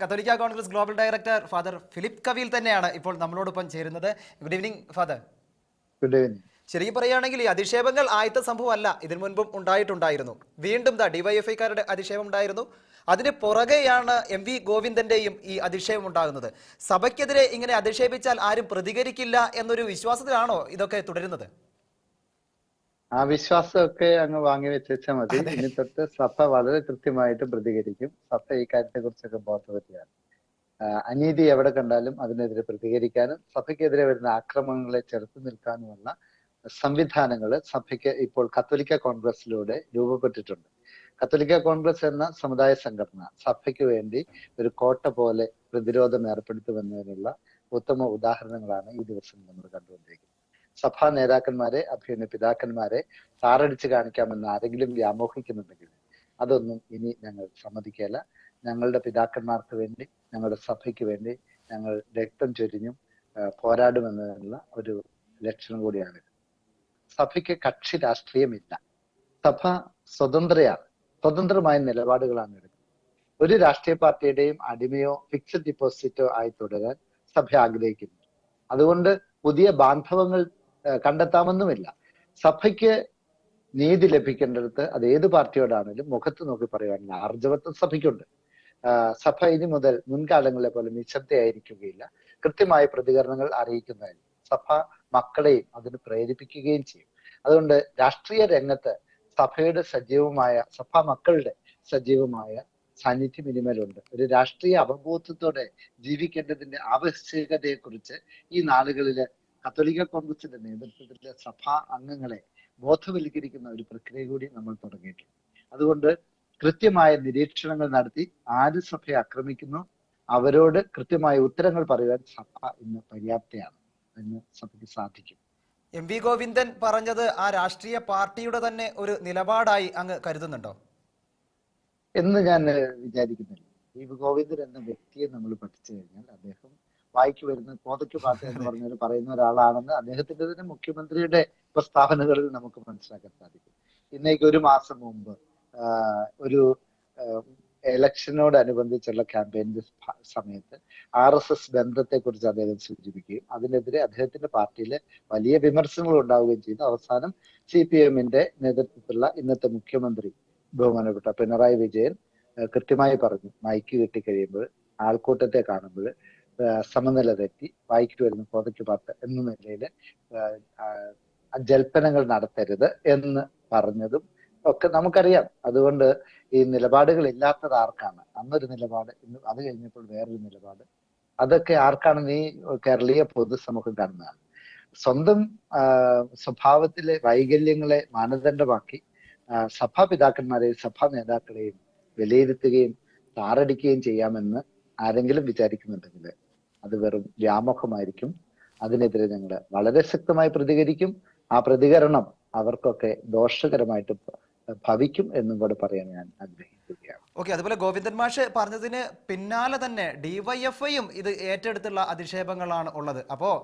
കത്തോലിക്ക Congress global director father Philip Kavil തന്നെയാണ് ഇപ്പോൾ നമ്മളോടൊപ്പം ചേരുന്നത്. Good evening father good evening ശരിക്കും പറയുകയാണെങ്കിൽ ഈ അധിക്ഷേപങ്ങൾ ആദ്യത്തെ സംഭവമല്ല. ഇതിനു മുൻപും ഉണ്ടായിട്ടുണ്ടായിരുന്നു. വീണ്ടും ദാ ഡിവൈഎഫ്ഐക്കാരുടെ അധിക്ഷേപം ഉണ്ടായിരുന്നു. അതിന് പുറകെയാണ് എം വി ഗോവിന്ദന്റെയും ഈ അധിക്ഷേപം ഉണ്ടാകുന്നത്. സഭയ്ക്കെതിരെ ഇങ്ങനെ അധിക്ഷേപിച്ചാൽ ആരും പ്രതികരിക്കില്ല എന്നൊരു വിശ്വാസത്തിലാണോ ഇതൊക്കെ തുടരുന്നത്? ആ വിശ്വാസമൊക്കെ അങ്ങ് വാങ്ങി വെച്ചാൽ മതി. ഇനി തൊട്ട് സഭ വളരെ കൃത്യമായിട്ട് പ്രതികരിക്കും. സഭ ഈ കാര്യത്തെ കുറിച്ചൊക്കെ ബോധവതിയാണ് അനീതി എവിടെ കണ്ടാലും അതിനെതിരെ പ്രതികരിക്കാനും സഭയ്ക്കെതിരെ വരുന്ന ആക്രമണങ്ങളെ ചെറുത്തു നിൽക്കാനുമുള്ള സംവിധാനങ്ങൾ സഭയ്ക്ക് ഇപ്പോൾ കത്തോലിക്ക കോൺഗ്രസിലൂടെ രൂപപ്പെട്ടിട്ടുണ്ട്. കത്തോലിക്ക കോൺഗ്രസ് എന്ന സമുദായ സംഘടന സഭയ്ക്ക് വേണ്ടി ഒരു കോട്ട പോലെ പ്രതിരോധം ഏർപ്പെടുത്തുമെന്നതിനുള്ള ഉത്തമ ഉദാഹരണങ്ങളാണ് ഈ ദിവസം നമ്മൾ കണ്ടുകൊണ്ടിരിക്കുന്നത്. സഭാ നേതാക്കന്മാരെ അഭ്യുന്ന പിതാക്കന്മാരെ താറടിച്ച് കാണിക്കാമെന്ന് ആരെങ്കിലും വ്യാമോഹിക്കുന്നുണ്ടെങ്കിൽ അതൊന്നും ഇനി ഞങ്ങൾ സമ്മതിക്കല. ഞങ്ങളുടെ പിതാക്കന്മാർക്ക് വേണ്ടി ഞങ്ങളുടെ സഭയ്ക്ക് വേണ്ടി ഞങ്ങൾ രക്തം ചൊരിഞ്ഞും പോരാടുമെന്നുള്ള ഒരു ലക്ഷണം കൂടിയാണിത് സഭയ്ക്ക് കക്ഷി രാഷ്ട്രീയമില്ല. സഭ സ്വതന്ത്രയാണ്. സ്വതന്ത്രമായ നിലപാടുകളാണ് എടുക്കുന്നത്. ഒരു രാഷ്ട്രീയ പാർട്ടിയുടെയും അടിമയോ ഫിക്സഡ് ഡിപ്പോസിറ്റോ ആയി തുടരാൻ സഭ ആഗ്രഹിക്കുന്നു അതുകൊണ്ട് പുതിയ ബാന്ധവങ്ങൾ കണ്ടെത്താമെന്നുമില്ല. സഭയ്ക്ക് നീതി ലഭിക്കേണ്ടടുത്ത് അത് ഏത് പാർട്ടിയോടാണെങ്കിലും മുഖത്ത് നോക്കി പറയുവാനുള്ള ആർജവത്വം സഭയ്ക്കുണ്ട്. സഭ ഇനി മുതൽ മുൻകാലങ്ങളെ പോലെ നിശബ്ദയായിരിക്കുകയില്ല. കൃത്യമായ പ്രതികരണങ്ങൾ അറിയിക്കുന്നതായിരിക്കും. സഭ മക്കളെയും അതിന് പ്രേരിപ്പിക്കുകയും ചെയ്യും. അതുകൊണ്ട് രാഷ്ട്രീയ രംഗത്ത് സഭയുടെ സജീവമായ സഭ മക്കളുടെ സജീവമായ സാന്നിധ്യം ഇനിമേലുണ്ട് ഒരു രാഷ്ട്രീയ അവബോധത്തോടെ ജീവിക്കേണ്ടതിന്റെ ആവശ്യകതയെക്കുറിച്ച് ഈ നാളുകളിൽ കത്തോലിക്ക കോൺഗ്രസിന്റെ നേതൃത്വത്തിലെ സഭാ അംഗങ്ങളെ ബോധവൽക്കരിക്കുന്ന ഒരു പ്രക്രിയ കൂടി നമ്മൾ തുടങ്ങിയിട്ടുണ്ട്. അതുകൊണ്ട് കൃത്യമായ നിരീക്ഷണങ്ങൾ നടത്തി ആര് സഭയെ ആക്രമിക്കുന്നു അവരോട് കൃത്യമായ ഉത്തരങ്ങൾ പറയുവാൻ സഭ ഇന്ന് പര്യാപ്തയാണ് എന്ന് സഭയ്ക്ക് സാധിക്കും. എം വി ഗോവിന്ദൻ പറഞ്ഞത് ആ രാഷ്ട്രീയ പാർട്ടിയുടെ തന്നെ ഒരു നിലപാടായി അങ്ങ് കരുതുന്നുണ്ടോ? എന്ന് ഞാൻ വിചാരിക്കുന്നില്ല. വി ഗോവിന്ദൻ എന്ന വ്യക്തിയെ നമ്മൾ പഠിച്ചു കഴിഞ്ഞാൽ അദ്ദേഹം വായിക്ക് വരുന്ന കോതയ്ക്ക് പാട്ട് എന്ന് പറഞ്ഞൊരു പറയുന്ന ഒരാളാണെന്ന് അദ്ദേഹത്തിന്റെ തന്നെ മുഖ്യമന്ത്രിയുടെ പ്രസ്താവനകളിൽ നമുക്ക് മനസ്സിലാക്കാൻ സാധിക്കും. ഇന്നേക്ക് ഒരു മാസം മുമ്പ് ഒരു എലക്ഷനോടനുബന്ധിച്ചുള്ള ക്യാമ്പയിന്റെ സമയത്ത് ആർ എസ് എസ് ബന്ധത്തെ കുറിച്ച് അദ്ദേഹം സൂചിപ്പിക്കുകയും അതിനെതിരെ അദ്ദേഹത്തിന്റെ പാർട്ടിയിൽ വലിയ വിമർശനങ്ങൾ ഉണ്ടാവുകയും ചെയ്തു അവസാനം സി പി എമ്മിന്റെ നേതൃത്വത്തിലുള്ള ഇന്നത്തെ മുഖ്യമന്ത്രി ബഹുമാനപ്പെട്ട പിണറായി വിജയൻ കൃത്യമായി പറഞ്ഞു. മൈക്ക് കിട്ടിക്കഴിയുമ്പോൾ ആൾക്കൂട്ടത്തെ കാണുമ്പോൾ സമനില തെറ്റി വായിക്ക് വരുന്ന കോതയ്ക്ക് പാട്ട് എന്ന നിലയിൽ ജൽപ്പനങ്ങൾ നടത്തരുത് എന്ന് പറഞ്ഞതും ഒക്കെ നമുക്കറിയാം. അതുകൊണ്ട് ഈ നിലപാടുകൾ ഇല്ലാത്തത് ആർക്കാണ്? അന്നൊരു നിലപാട് ഇന്ന് അത് കഴിഞ്ഞപ്പോൾ വേറൊരു നിലപാട്. അതൊക്കെ ആർക്കാണ് നീ കേരളീയ പൊതുസമൂഹം കാണുന്നതാണ്? സ്വന്തം സ്വഭാവത്തിലെ വൈകല്യങ്ങളെ മാനദണ്ഡമാക്കി സഭാപിതാക്കന്മാരെയും സഭാ നേതാക്കളെയും വിലയിരുത്തുകയും താറടിക്കുകയും ചെയ്യാമെന്ന് ആരെങ്കിലും വിചാരിക്കുന്നുണ്ടെങ്കിൽ അത് വെറും വ്യാമോഹമായിരിക്കും. അതിനെതിരെ ഞങ്ങൾ വളരെ ശക്തമായി പ്രതികരിക്കും. ആ പ്രതികരണം അവർക്കൊക്കെ ദോഷകരമായിട്ട് ഭവിക്കും എന്നും കൂടെ പറയാൻ ഞാൻ ആഗ്രഹിക്കുകയാണ്. ഓക്കെ അതുപോലെ ഗോവിന്ദൻ മാഷ് പറഞ്ഞതിന് പിന്നാലെ തന്നെ ഡിവൈഎഫ്ഐയും ഇത് ഏറ്റെടുത്തുള്ള അധിക്ഷേപങ്ങളാണ് ഉള്ളത്. അപ്പോൾ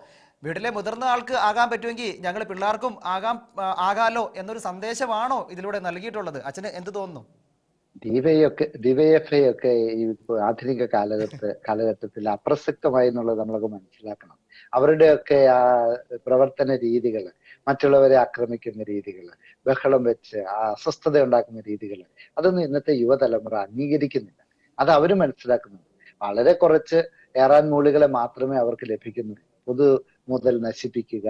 വീട്ടിലെ മുതിർന്ന ആൾക്ക് ആകാൻ പറ്റുമെങ്കിൽ ഞങ്ങൾ പിള്ളേർക്കും ആകാം ആകാലോ എന്നൊരു സന്ദേശമാണോ ഇതിലൂടെ നൽകിയിട്ടുള്ളത്? അച്ഛന് എന്ത് തോന്നുന്നു? ഡിവൈഒക്കെ ഡിവൈഎഫ്ഐ ഒക്കെ ഈ ആധുനിക കാലഘട്ട കാലഘട്ടത്തിൽ അപ്രസക്തമായി എന്നുള്ളത് നമ്മളൊക്കെ മനസ്സിലാക്കണം. അവരുടെയൊക്കെ ആ പ്രവർത്തന രീതികൾ മറ്റുള്ളവരെ ആക്രമിക്കുന്ന രീതികൾ ബഹളം വെച്ച് അസ്വസ്ഥത ഉണ്ടാക്കുന്ന രീതികൾ അതൊന്നും ഇന്നത്തെ യുവതലമുറ അംഗീകരിക്കുന്നില്ല. അത് അവർ മനസ്സിലാക്കുന്നുണ്ട്. വളരെ കുറച്ച് ഏറാൻ മൂളികളെ മാത്രമേ അവർക്ക് ലഭിക്കുന്നുള്ളൂ. പൊതു മുതൽ നശിപ്പിക്കുക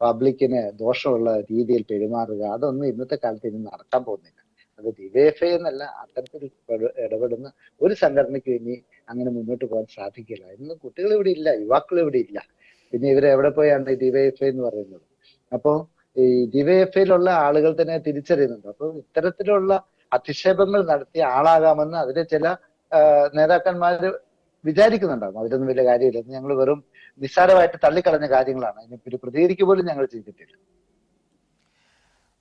പബ്ലിക്കിന് ദോഷമുള്ള രീതിയിൽ പെരുമാറുക അതൊന്നും ഇന്നത്തെ കാലത്ത് ഇനി നടക്കാൻ പോകുന്നില്ല. അത് ഡിവൈഎഫ്ഐ എന്നല്ല അത്തരത്തിൽ ഇട- ഇടപെടുന്ന ഒരു സംഘടനയ്ക്ക് ഇനി അങ്ങനെ മുന്നോട്ട് പോകാൻ സാധിക്കില്ല. ഇന്ന് കുട്ടികൾ ഇവിടെ ഇല്ല യുവാക്കൾ ഇവിടെ ഇല്ല. പിന്നെ ഇവരെ എവിടെ പോയാണ് ഡിവൈഎഫ്ഐ എന്ന് പറയുന്നത്? അപ്പോ ഈ ഡിവൈഎഫ്ഐയിലുള്ള ആളുകൾ തന്നെ തിരിച്ചറിയുന്നുണ്ട്. അപ്പൊ ഇത്തരത്തിലുള്ള അധിക്ഷേപങ്ങൾ നടത്തിയ ആളാകാമെന്ന് അതിലെ ചില നേതാക്കന്മാർ വിചാരിക്കുന്നുണ്ടാകും. അതിലൊന്നും വലിയ കാര്യമില്ല ഞങ്ങൾ വെറും നിസ്സാരമായിട്ട് തള്ളിക്കളഞ്ഞ കാര്യങ്ങളാണ്. അതിനെ പ്രതികരിക്കുക പോലും ഞങ്ങൾ ചെയ്തിട്ടില്ല.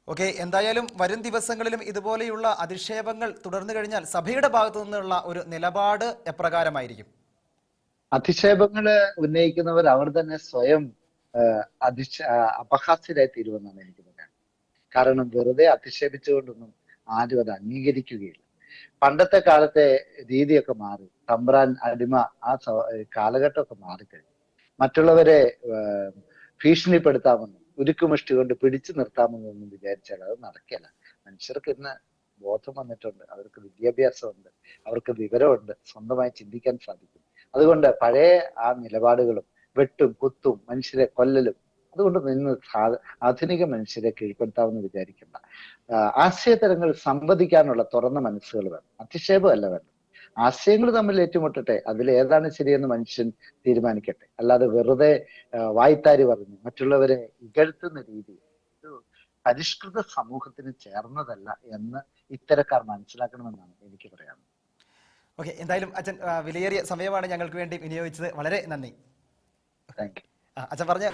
ഓക്കെ എന്തായാലും വരും ദിവസങ്ങളിലും ഇതുപോലെയുള്ള അധിക്ഷേപങ്ങൾ തുടർന്നു കഴിഞ്ഞാൽ സഭയുടെ ഭാഗത്തു നിന്നുള്ള ഒരു നിലപാട് എപ്രകാരമായിരിക്കും? അധിക്ഷേപങ്ങൾ ഉന്നയിക്കുന്നവർ അവർ തന്നെ സ്വയം അപഹാസ്യരായി തീരുമെന്നാണ് എനിക്ക് പറയാൻ കാരണം വെറുതെ അധിക്ഷേപിച്ചുകൊണ്ടൊന്നും ആരും അത് അംഗീകരിക്കുകയില്ല. പണ്ടത്തെ കാലത്തെ രീതിയൊക്കെ മാറി തമ്പ്രാൻ അടിമ ആ കാലഘട്ടമൊക്കെ മാറിക്കഴിഞ്ഞു. മറ്റുള്ളവരെ ഭീഷണിപ്പെടുത്താമെന്നും ഉരുക്കുമുഷ്ടി കൊണ്ട് പിടിച്ചു നിർത്താമെന്നൊന്നും വിചാരിച്ചാൽ അത് നടക്കില്ല. മനുഷ്യർക്ക് ഇന്ന് ബോധം വന്നിട്ടുണ്ട്. അവർക്ക് വിദ്യാഭ്യാസമുണ്ട്. അവർക്ക് വിവരമുണ്ട്. സ്വന്തമായി ചിന്തിക്കാൻ സാധിക്കും. അതുകൊണ്ട് പഴയ ആ നിലപാടുകളും വെട്ടും കുത്തും മനുഷ്യരെ കൊല്ലലും അതുകൊണ്ട് നിന്ന് ആധുനിക മനുഷ്യരെ കീഴ്പ്പെടുത്താമെന്ന് വിചാരിക്കണ്ട. ആശയതരങ്ങൾ സംവദിക്കാനുള്ള തുറന്ന മനസ്സുകൾ വേണം. അധിക്ഷേപമല്ല വേണ്ടത്. ആശയങ്ങൾ തമ്മിൽ ഏറ്റുമുട്ടട്ടെ. അതിൽ ഏതാണ് ശരിയെന്ന് മനുഷ്യൻ തീരുമാനിക്കട്ടെ. അല്ലാതെ വെറുതെ വായിത്താരി പറഞ്ഞ് മറ്റുള്ളവരെ ഇകഴ്ത്തുന്ന രീതി ഒരു പരിഷ്കൃത സമൂഹത്തിന് ചേർന്നതല്ല എന്ന് ഇത്തരക്കാർ മനസ്സിലാക്കണമെന്നാണ് എനിക്ക് പറയാനുള്ളത്. ഓക്കെ എന്തായാലും അച്ഛൻ വിലയേറിയ സമയമാണ് ഞങ്ങൾക്ക് വേണ്ടി വിനിയോഗിച്ചത്. വളരെ നന്ദി. താങ്ക് യു അച്ഛൻ പറഞ്ഞ?